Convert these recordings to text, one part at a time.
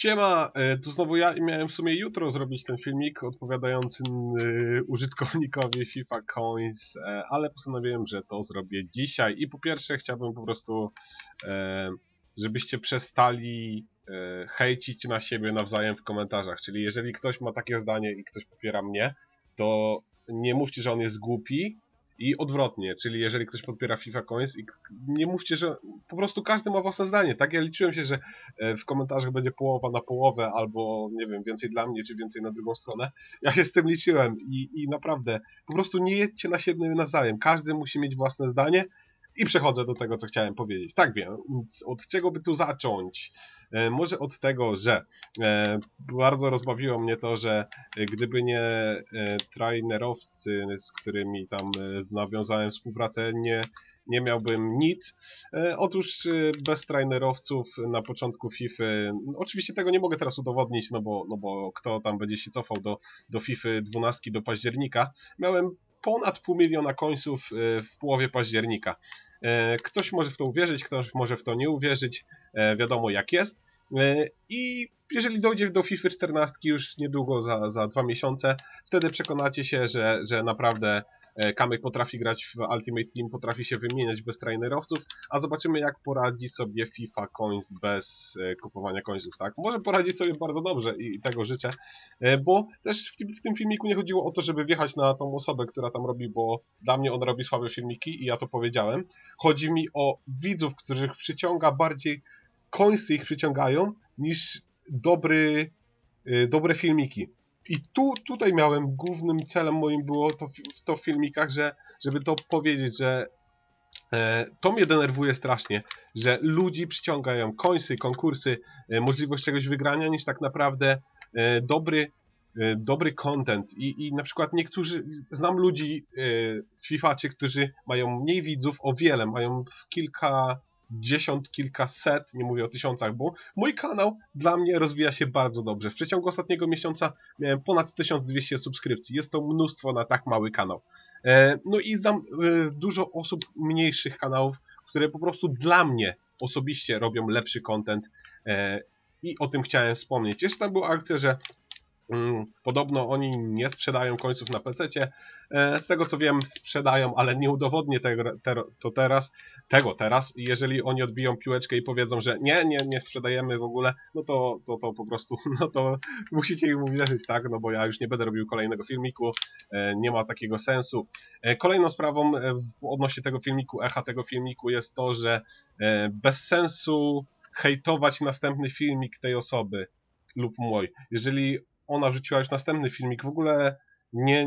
Siema, e, tu znowu ja i miałem w sumie jutro zrobić ten filmik odpowiadający e, użytkownikowi FIFA Coins, e, ale postanowiłem, że to zrobię dzisiaj. I po pierwsze chciałbym po prostu, żebyście przestali hejcić na siebie nawzajem w komentarzach, czyli jeżeli ktoś ma takie zdanie i ktoś popiera mnie, to nie mówcie, że on jest głupi, i odwrotnie, czyli jeżeli ktoś podpiera FIFA Coins i nie mówcie, że po prostu każdy ma własne zdanie, tak? Ja liczyłem się, że e, w komentarzach będzie połowa na połowę albo, nie wiem, więcej dla mnie, czy więcej na drugą stronę. Ja się z tym liczyłem i, i naprawdę, po prostu nie jedźcie na siebie nawzajem. Każdy musi mieć własne zdanie i przechodzę do tego, co chciałem powiedzieć. Tak wiem, od czego by tu zacząć? E, może od tego, że e, bardzo rozbawiło mnie to, że gdyby nie e, trainerowcy, z którymi tam nawiązałem współpracę, nie, nie miałbym nic. Otóż bez trainerowców na początku FIFA, oczywiście tego nie mogę teraz udowodnić, no bo, no bo kto tam będzie się cofał do, do FIFA 12 do października, miałem ponad pół miliona końców w połowie października. E, ktoś może w to uwierzyć, ktoś może w to nie uwierzyć, e, wiadomo jak jest. E, I jeżeli dojdzie do FIFA 14 już niedługo, za, za dwa miesiące, wtedy przekonacie się, że, że naprawdę Kamyk potrafi grać w Ultimate Team, potrafi się wymieniać bez trainerowców, a zobaczymy jak poradzi sobie FIFA Coins bez kupowania coinsów, tak? Może poradzi sobie bardzo dobrze i tego życzę, bo też w tym, filmiku nie chodziło o to, żeby wjechać na tą osobę, która tam robi, bo dla mnie on robi słabe filmiki i ja to powiedziałem. Chodzi mi o widzów, których przyciąga bardziej coinsy ich przyciągają niż dobry, dobre filmiki. I tu, tutaj miałem, głównym celem moim było to w, to w filmikach, że, żeby to powiedzieć, że e, to mnie denerwuje strasznie, że ludzi przyciągają końsy, konkursy, e, możliwość czegoś wygrania, niż tak naprawdę e, dobry, e, dobry content. I, I na przykład niektórzy, znam ludzi e, FIFAcie, którzy mają mniej widzów, o wiele, mają kilka dziesiąt, kilkaset, nie mówię o tysiącach, bo mój kanał dla mnie rozwija się bardzo dobrze. W przeciągu ostatniego miesiąca miałem ponad 1200 subskrypcji. Jest to mnóstwo na tak mały kanał. E, no i e, dużo osób mniejszych kanałów, które po prostu dla mnie osobiście robią lepszy content e, i o tym chciałem wspomnieć. Jeszcze tam była akcja, że podobno oni nie sprzedają końców na PC. E, z tego co wiem, sprzedają, ale nie udowodnię tego, to teraz, tego teraz. Jeżeli oni odbiją piłeczkę i powiedzą, że nie, nie, nie sprzedajemy w ogóle, no to, to, to po prostu, no to musicie im uwierzyć, tak? No bo ja już nie będę robił kolejnego filmiku, e, nie ma takiego sensu. E, kolejną sprawą odnośnie tego filmiku, echa tego filmiku jest to, że bez sensu hejtować następny filmik tej osoby lub mój. Jeżeli ona wrzuciła już następny filmik, w ogóle nie,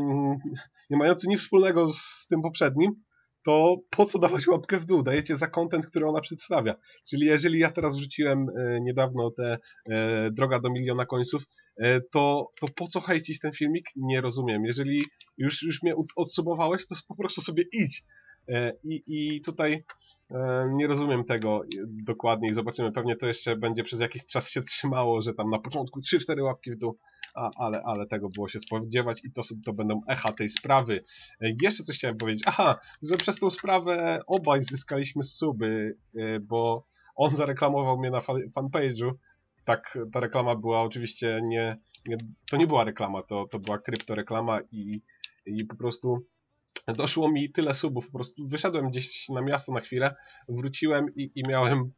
nie mający nic wspólnego z tym poprzednim, to po co dawać łapkę w dół? Dajecie za kontent, który ona przedstawia. Czyli jeżeli ja teraz wrzuciłem e, niedawno tę e, droga do miliona końców, e, to, to po co hejcić ten filmik? Nie rozumiem. Jeżeli już, już mnie odsubowałeś, to po prostu sobie idź. I, I tutaj nie rozumiem tego dokładnie i zobaczymy. Pewnie to jeszcze będzie przez jakiś czas się trzymało, że tam na początku 3-4 łapki w dół, a, ale, ale tego było się spodziewać i to, to będą echa tej sprawy. E, jeszcze coś chciałem powiedzieć. Aha, że przez tą sprawę obaj zyskaliśmy suby, bo on zareklamował mnie na fanpage'u. Tak, ta reklama była oczywiście nie, nie, to nie była reklama, to, to była kryptoreklama i, i po prostu doszło mi tyle subów, po prostu wyszedłem gdzieś na miasto na chwilę, wróciłem i, i miałem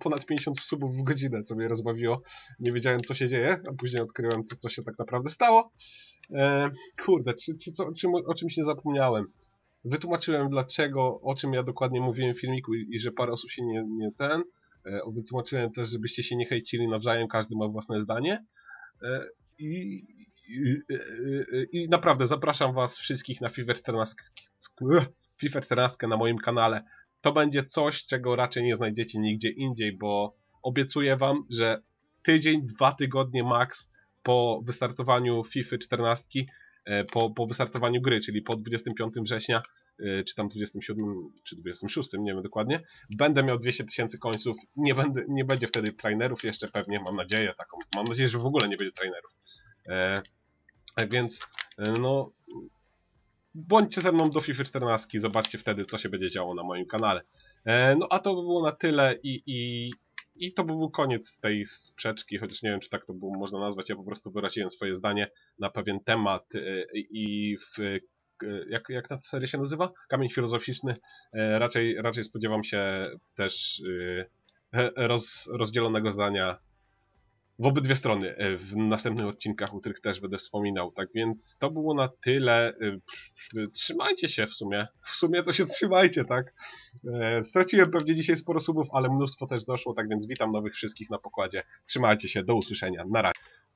ponad 50 subów w godzinę, co mnie rozbawiło. Nie wiedziałem, co się dzieje, a później odkryłem, co, co się tak naprawdę stało. E, kurde, czy, czy, co, o czymś nie zapomniałem. Wytłumaczyłem, dlaczego, o czym ja dokładnie mówiłem w filmiku i, i że parę osób się nie, nie ten. E, wytłumaczyłem też, żebyście się nie hejcili nawzajem, każdy ma własne zdanie. E, i, i, i, naprawdę zapraszam Was wszystkich na FIFA 14, FIFA 14 na moim kanale. To będzie coś, czego raczej nie znajdziecie nigdzie indziej, bo obiecuję Wam, że tydzień, dwa tygodnie max po wystartowaniu FIFA 14, e, po, po wystartowaniu gry, czyli po 25 września, e, czy tam 27, czy 26, nie wiem dokładnie, będę miał 200 tysięcy końców. Nie, będę, nie będzie wtedy trainerów jeszcze pewnie, mam nadzieję taką. Mam nadzieję, że w ogóle nie będzie trainerów. E, tak więc, e, no, bądźcie ze mną do FIFA 14, zobaczcie wtedy, co się będzie działo na moim kanale. E, no, a to by było na tyle i, i I to był koniec tej sprzeczki, chociaż nie wiem, czy tak to było można nazwać. Ja po prostu wyraziłem swoje zdanie na pewien temat y, i w jak, jak ta seria się nazywa? Kamień filozoficzny. Raczej, raczej spodziewam się też roz, rozdzielonego zdania w obydwie strony e, w następnych odcinkach, o których też będę wspominał. Tak więc to było na tyle. E, trzymajcie się w sumie. W sumie to się trzymajcie, tak? E, straciłem pewnie dzisiaj sporo subów, ale mnóstwo też doszło, tak więc witam nowych wszystkich na pokładzie. Trzymajcie się, do usłyszenia. Na razie.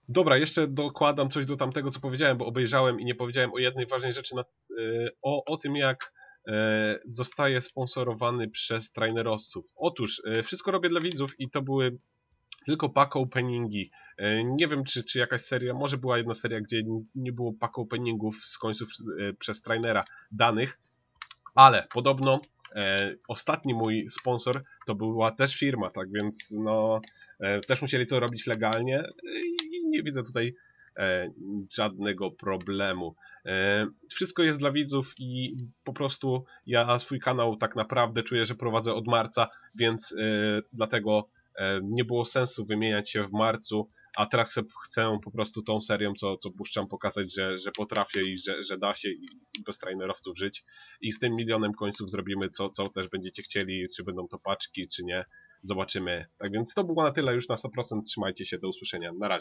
Dobra, jeszcze dokładam coś do tamtego, co powiedziałem, bo obejrzałem i nie powiedziałem o jednej ważnej rzeczy, na, o, o tym, jak zostaje sponsorowany przez trainerowców. Otóż, wszystko robię dla widzów i to były tylko pack openingi. E, nie wiem, czy, czy jakaś seria, może była jedna seria, gdzie nie było pack openingów z końców e, przez trainera danych, ale podobno e, ostatni mój sponsor to była też firma, tak więc no też musieli to robić legalnie i nie widzę tutaj żadnego problemu. Wszystko jest dla widzów i po prostu ja swój kanał tak naprawdę czuję, że prowadzę od marca, więc dlatego nie było sensu wymieniać się w marcu, a teraz chcę po prostu tą serią, co, co puszczam, pokazać, że, że potrafię i że, że da się i bez trainerowców żyć. I z tym milionem końców zrobimy co, co też będziecie chcieli, czy będą to paczki, czy nie. Zobaczymy. Tak więc to było na tyle już na 100%. Trzymajcie się, do usłyszenia. Na razie.